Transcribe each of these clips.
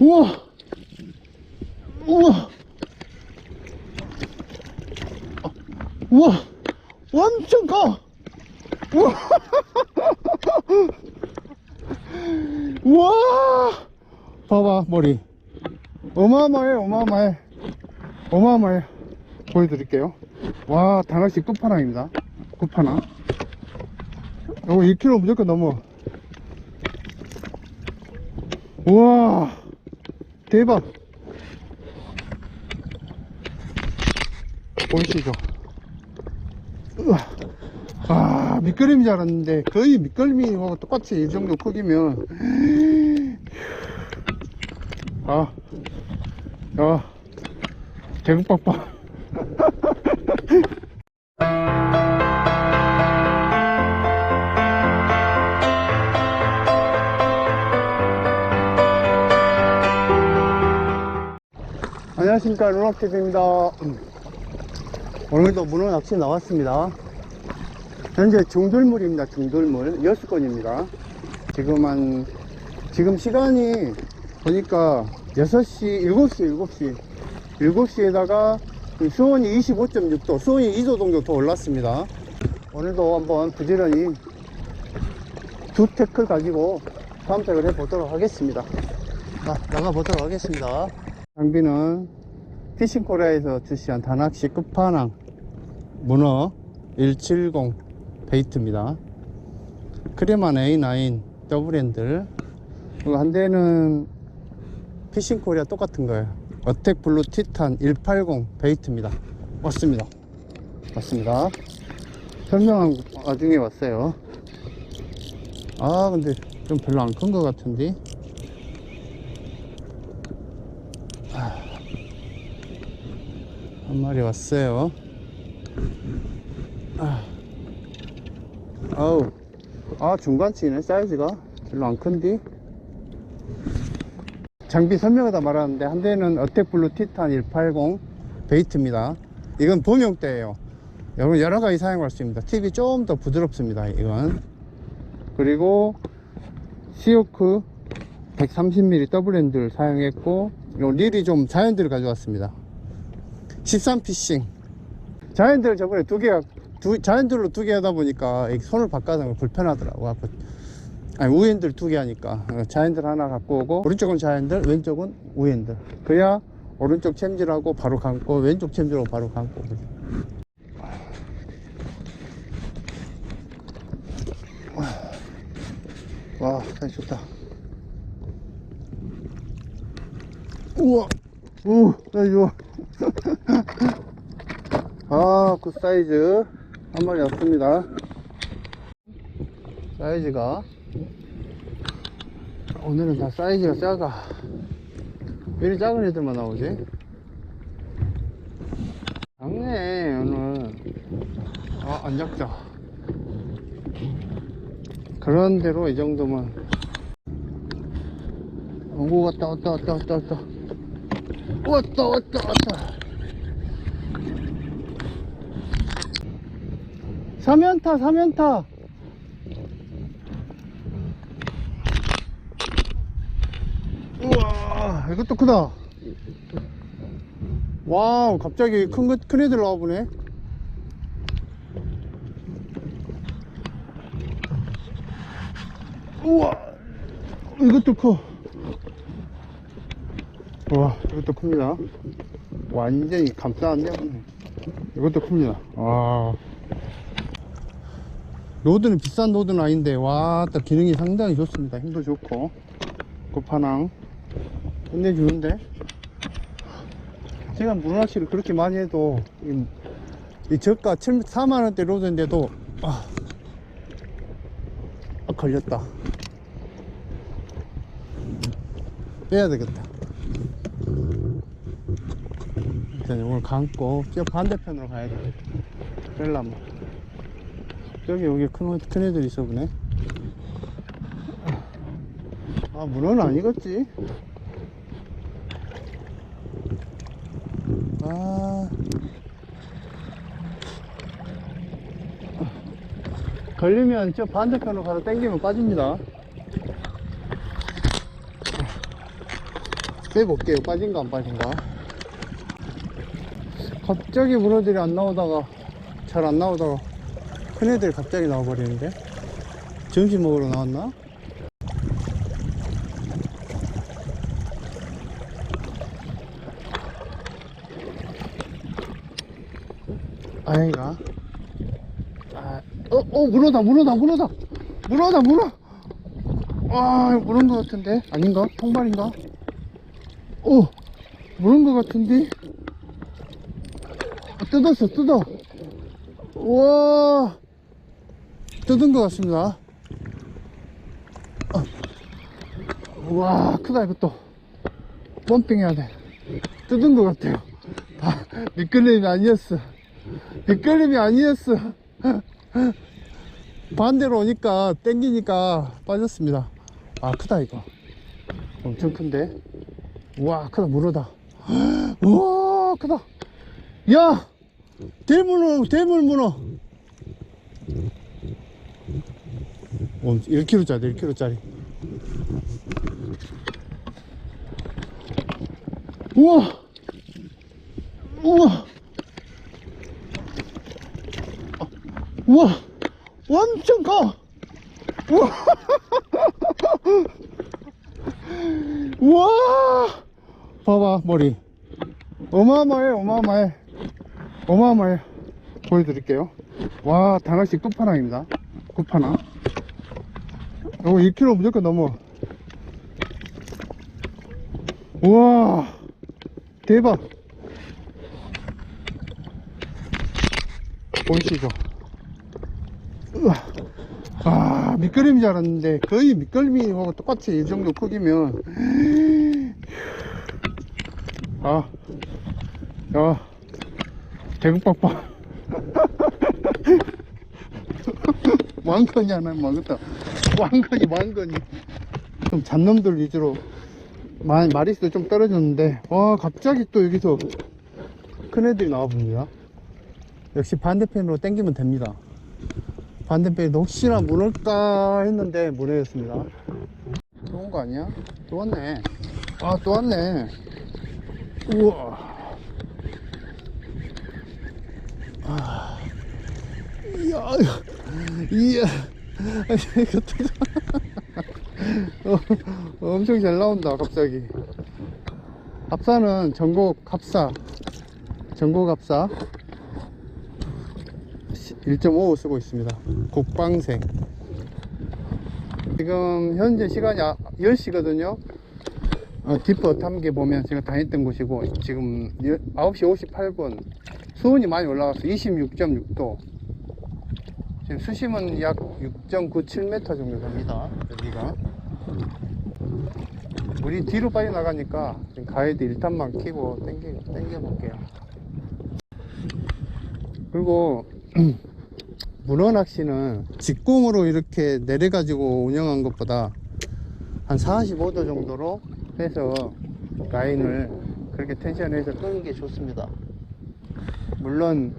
우와! 우와! 아, 우와! 완전 커! 우와! 우와! 봐봐, 머리. 어마어마해, 어마어마해. 어마어마해. 보여드릴게요. 와, 단학식 끝판왕입니다. 끝판왕. 이거 1kg 무조건 넘어. 우와! 대박! 보이시죠? 우와. 아, 밑그림인 줄 알았는데, 거의 밑그림하고 똑같이 이 정도 크기면, 아, 야, 대국박박. 안녕하십니까, 루락TV입니다. 오늘도 문어 낚시 나왔습니다. 현재 중돌물입니다, 중돌물. 여섯 건입니다. 지금 한, 지금 시간이 보니까 6시, 7시, 7시. 7시에다가 수온이 25.6도, 수온이 2도 정도 더 올랐습니다. 오늘도 한번 부지런히 두 태클 가지고 탐색을 해보도록 하겠습니다. 자, 나가보도록 하겠습니다. 장비는 피싱 코리아에서 출시한 단학식 끝판왕 문어 170 베이트입니다. 크레만 A9 더블 핸들 그리고 한 대는 피싱 코리아 똑같은 거예요. 어택 블루 티탄 180 베이트입니다. 맞습니다. 맞습니다. 설명한 와중에 왔어요. 아 근데 좀 별로 안 큰 것 같은데 한 마리 왔어요. 아, 아우, 아 중간치네 사이즈가 별로 안 큰디. 장비 설명하다 말았는데 한 대는 어택블루 티탄 180 베이트입니다. 이건 범용대예요. 여러분 여러 가지 사용할 수 있습니다. 팁이 좀 더 부드럽습니다. 이건 그리고 시오크 130mm 더블 핸들 사용했고 요 릴이 좀 자연들을 가져왔습니다. 13피싱. 자연들 저번에 두 개가 두, 자연들로 두 개 하다 보니까 이 손을 바꿔서 불편하더라고. 아니 우핸들 두 개 하니까. 어, 자연들 하나 갖고 오고 오른쪽은 자연들 왼쪽은 우핸들. 그래야 오른쪽 챔질하고 바로 감고 왼쪽 챔질하고 바로 감고. 와 사이 좋다. 우와 우 좋아 아, 그 사이즈 한 마리 왔습니다. 사이즈가 오늘은 다 사이즈가 작아. 왜 이리 작은 애들만 나오지? 작네 오늘. 아, 안 작다. 그런 대로 이 정도면 오고 왔다 왔다 왔다 왔다 왔다 왔다 왔다 왔다. 사면타 사면타. 우와 이것도 크다. 와우 갑자기 큰, 거- 큰 애들 나와보네. 우와 이것도 커. 우 와 이것도 큽니다. 완전히 감싸는데? 이것도 큽니다. 와. 로드는 비싼 로드는 아닌데 와또 기능이 상당히 좋습니다. 힘도 좋고. 끝판왕 끝내주는데? 제가 문어낚시를 그렇게 많이 해도 이, 이 저가 7, 4만원대 로드인데도 아, 아, 걸렸다. 빼야 되겠다 일단 이걸 감고 저 반대편으로 가야 되겠다 빼려면. 저기 여기 큰, 큰 애들 있어 보네. 아 문어는 아니겠지? 아. 걸리면 저 반대편으로 가서 당기면 빠집니다. 재볼게요. 빠진가 안 빠진가. 갑자기 문어들이 안 나오다가, 잘 안 나오다가, 큰 애들이 갑자기 나와버리는데? 점심 먹으러 나왔나? 아닌가? 아, 어, 어, 문어다, 문어다, 문어다! 문어다, 문어! 아, 문어인 것 같은데? 아닌가? 통발인가? 어, 문어인 것 같은데? 아, 뜯었어, 뜯어! 우와! 뜯은 것 같습니다. 어. 우와, 크다, 이것도. 펌핑 해야 돼. 뜯은 것 같아요. 아, 미끌림이 아니었어. 미끌림이 아니었어. 반대로 오니까 땡기니까 빠졌습니다. 아 크다 이거. 엄청 큰데. 우와 크다 물어다. 우와 크다. 야 대문어 대물 문어. 1kg짜리 1kg짜리. 우와! 우와! 우와! 엄청 커! 우와! 우와! 봐봐 머리. 어마어마해 어마어마해 어마어마해. 보여드릴게요. 와 다나씨 끝판왕입니다. 끝판왕. 이거 2kg 무조건 넘어. 우와 대박. 보이시죠. 아 밑그림인 줄 알았는데 거의 밑그림하고 똑같이 이 정도 크기면. 아, 야, 대국박박. 왕건이 하나 먹었다. 왕건이, 왕건이. 좀 잔놈들 위주로. 마, 마리스도 좀 떨어졌는데, 와, 갑자기 또 여기서 큰 애들이 나와봅니다. 역시 반대편으로 당기면 됩니다. 반대편에 혹시나 물을까 했는데 물회였습니다. 또 온 거 아니야? 또 왔네. 아, 또 왔네. 우와. 아. 이야, 이야. 이것도 어, 엄청 잘 나온다, 갑자기. 합사는 전곡 합사. 전곡 합사. 1.5 쓰고 있습니다. 국방색. 지금 현재 시간이 10시거든요. 어, 디퍼 탐기 보면 제가 다녔던 곳이고 지금 9시 58분 수온이 많이 올라가서 26.6도 지금 수심은 약 6.97m 정도 됩니다 여기가 물이 뒤로 빠져나가니까 가이드 1탄만 키고 당겨, 당겨 볼게요 그리고 문어 낚시는 직공으로 이렇게 내려가지고 운영한 것보다 한 45도 정도로 해서 라인을 그렇게 텐션해서 끄는 게 좋습니다. 물론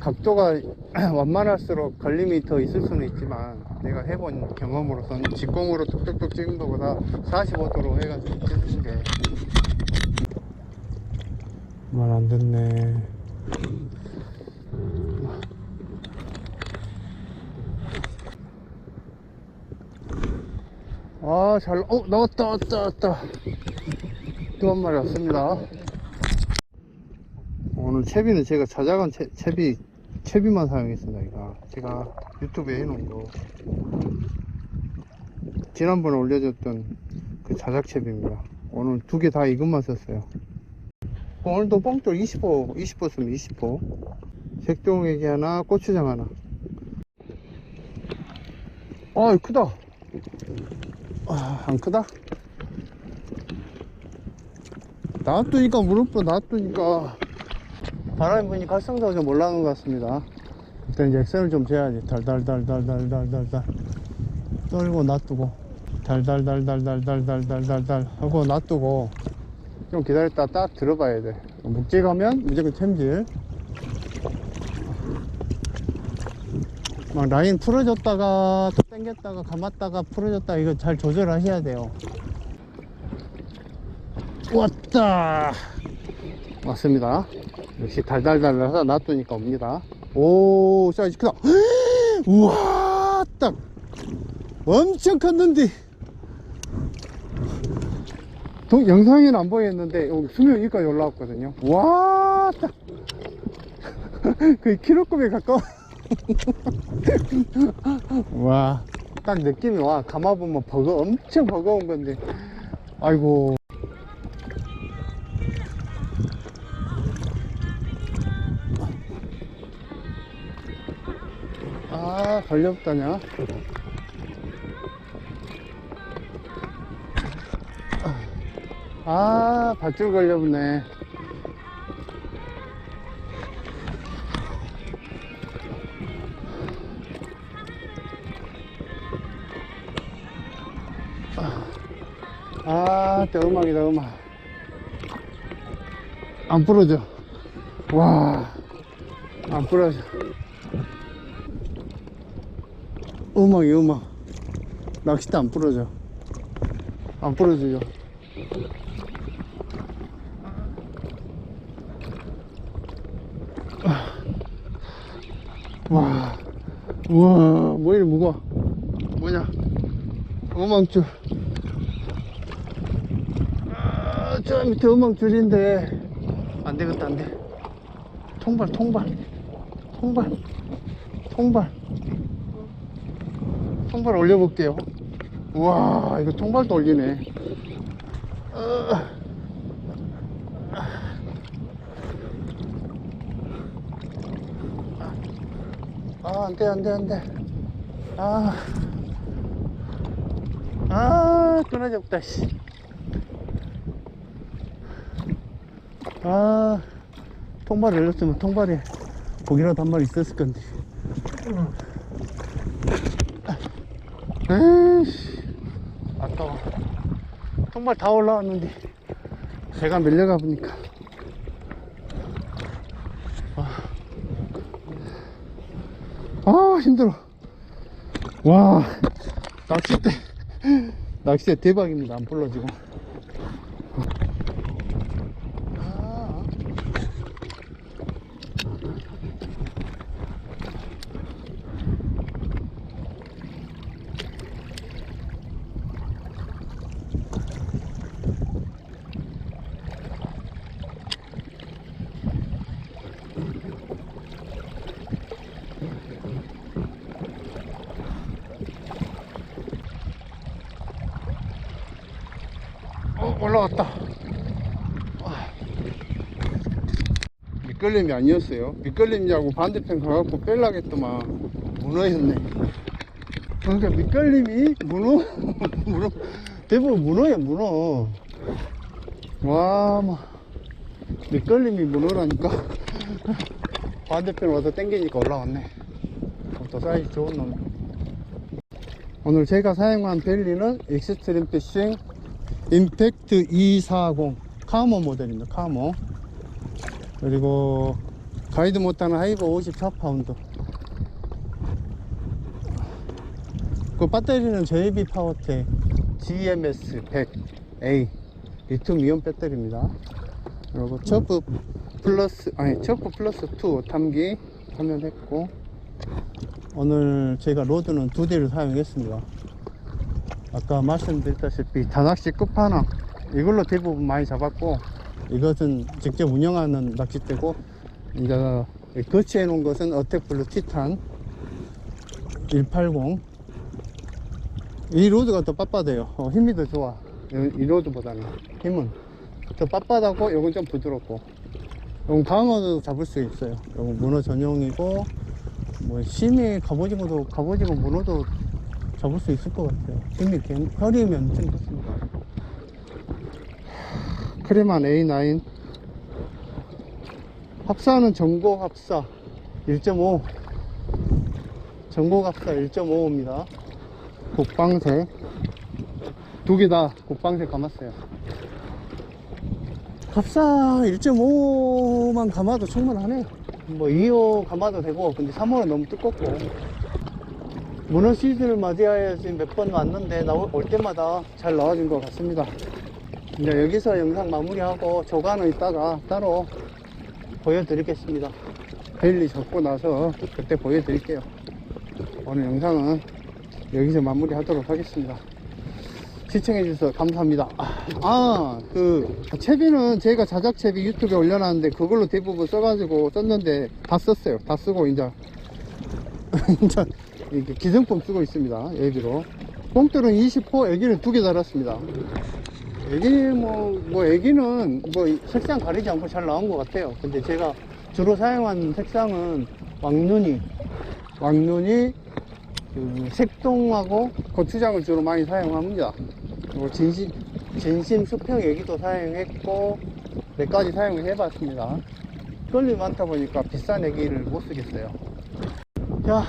각도가 완만할수록 걸림이 더 있을 수는 있지만 내가 해본 경험으로선 직공으로 톡톡톡 찍은 것보다 45도로 해가지고 찍는 게 말 안 듣네. 아, 잘, 어, 나왔다, 왔다, 왔다. 또 한 마리 왔습니다. 오늘 채비는 제가 찾아간 채, 채비, 채비만 사용했습니다, 이거. 제가 유튜브에 해놓은 거. 지난번에 올려줬던 그 자작 채비입니다. 오늘 두 개 다 이것만 썼어요. 오늘도 뻥돌 20호, 20호 쓰면 20호. 색종애기 하나, 고추장 하나. 아, 크다. 아, 안 크다? 놔두니까 무릎으로 놔두니까 바람이 부니 활성도가 좀 올라가는 것 같습니다. 일단 이제 액션을 좀 재야지. 달달달달달달달달. 떨고 놔두고. 달달달달달달달달달 하고 놔두고. 좀 기다렸다 딱 들어봐야 돼. 묵직하면 무조건 챔질. 막 라인 풀어줬다가 또 당겼다가 감았다가 풀어줬다가 이거 잘 조절하셔야 돼요. 왔다! 왔습니다 역시 달달달달해서 놔두니까 옵니다. 오 사이즈 크다. 우와 딱. 엄청 컸는데. 동, 영상에는 안 보였는데 여기 수명 여기까지 올라왔거든요. 와 딱. 거의 키로급에 가까워. 와 딱 느낌이 와. 감아보면 버거 엄청 버거운 건데. 아이고 걸렸다냐 아 밧줄 걸려보네 아, 또 음악이다, 음악. 안 부러져. 와, 안 부러져. 음악이 음악. 낚싯대 안 부러져. 안 부러지죠. 와, 우와, 뭐 이리 무거워. 뭐냐? 음악줄. 아, 저 밑에 음악줄인데. 안 되겠다, 안 돼. 통발, 통발. 통발. 통발. 통발 올려볼게요. 우와, 이거 통발도 올리네. 어. 아, 안 돼, 안 돼, 안 돼. 아. 아, 끊어져 없다, 씨. 아, 통발 올렸으면 통발에 고기라도 한 마리 있었을 건데. 에이씨, 아까워. 통발 다 올라왔는데, 제가 밀려가 보니까. 아, 힘들어. 와, 낚싯대, 낚싯대 대박입니다. 안 불러지고. 아. 어, 올라왔다. 아. 미끌림이 아니었어요. 미끌림이라고 반대편 가갖고 뺄라겠더만 문어였네. 그러니까 미끌림이 문어, 문어, 대부분 문어야 문어. 와, 뭐 미끌림이 문어라니까. 반대편 와서 땡기니까 올라왔네. 또 사이즈 좋은 놈. 오늘 제가 사용한 벨리는 익스트림 피싱 임팩트 240 카모 모델입니다. 카모. 그리고 가이드 못하는 하이버 54파운드. 그 배터리는 JB 파워텍 GMS 100A 리튬 이온 배터리입니다. 그리고 처프 플러스 아니 처프 플러스 2 탐기 화면했고 오늘 제가 로드는 두 대를 사용했습니다. 아까 말씀드렸다시피 다낚시 끝판왕 이걸로 대부분 많이 잡았고 이것은 직접 운영하는 낚싯대고 이제 거치해 놓은 것은 어택블루 티탄 180 이 로드가 더 빳빳해요. 어, 힘이 더 좋아. 이, 이 로드보다는 힘은 더 빳빳하고 이건 좀 부드럽고. 이건 강어도 잡을 수 있어요. 이건 문어 전용이고 뭐 심해 갑오징어도 갑오징어 문어도 잡을 수 있을 것 같아요. 괜- 혈이면 좀 좋습니다. 크레만 A9 합사는 전고 합사 1.5 전고 합사 1.5입니다. 국방새 두개 다 국방새 감았어요. 합사 1.5만 감아도 충분하네요. 뭐 2호 감아도 되고 근데 3호는 너무 두껍고 문어 시즌을 맞이하여 지금 몇 번 왔는데 나올 올 때마다 잘 나와준 것 같습니다. 이제 여기서 영상 마무리하고 조간은 이따가 따로 보여드리겠습니다. 벨리 잡고 나서 그때 보여드릴게요. 오늘 영상은 여기서 마무리 하도록 하겠습니다. 시청해주셔서 감사합니다. 아, 그, 채비는 제가 자작 채비 유튜브에 올려놨는데 그걸로 대부분 써가지고 썼는데 다 썼어요. 다 쓰고 이제, 이제 이렇게 기성품 쓰고 있습니다. 예비로. 뽕들은 20호, 애기는 두 개 달았습니다. 애기 뭐, 뭐 애기는 뭐 색상 가리지 않고 잘 나온 것 같아요. 근데 제가 주로 사용한 색상은 왕눈이, 왕눈이 그 색동하고 고추장을 주로 많이 사용합니다. 그리고 진심, 진심 수평 애기도 사용했고 몇 가지 사용을 해봤습니다. 털이 많다 보니까 비싼 애기를 못 쓰겠어요. 자,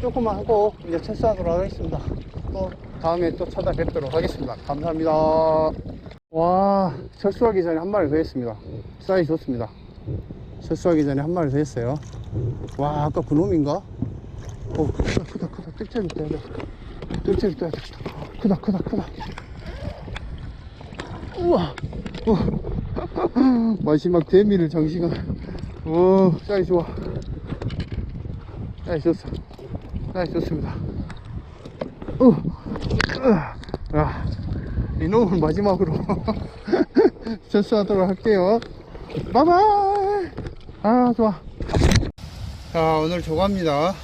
조금만 하고 이제 철수하도록 하겠습니다. 또 다음에 또 찾아뵙도록 하겠습니다. 감사합니다. 와, 철수하기 전에 한 마리 더 했습니다. 사이 좋습니다. 철수하기 전에 한 마리 더 했어요. 와, 아까 그 놈인가? 오, 크다, 크다, 크다. 뜰채를 떠야 돼. 뜰채를 떠야 돼. 크다, 크다, 크다. 우와, 우와. 마지막 대미를 장시간. 오, 사이 좋아. 사이 좋어. 사이 좋습니다. 어, 야, 이놈을 마지막으로 철수하도록 할게요. 바이바이. 아, 좋아. 자, 오늘 조갑니다.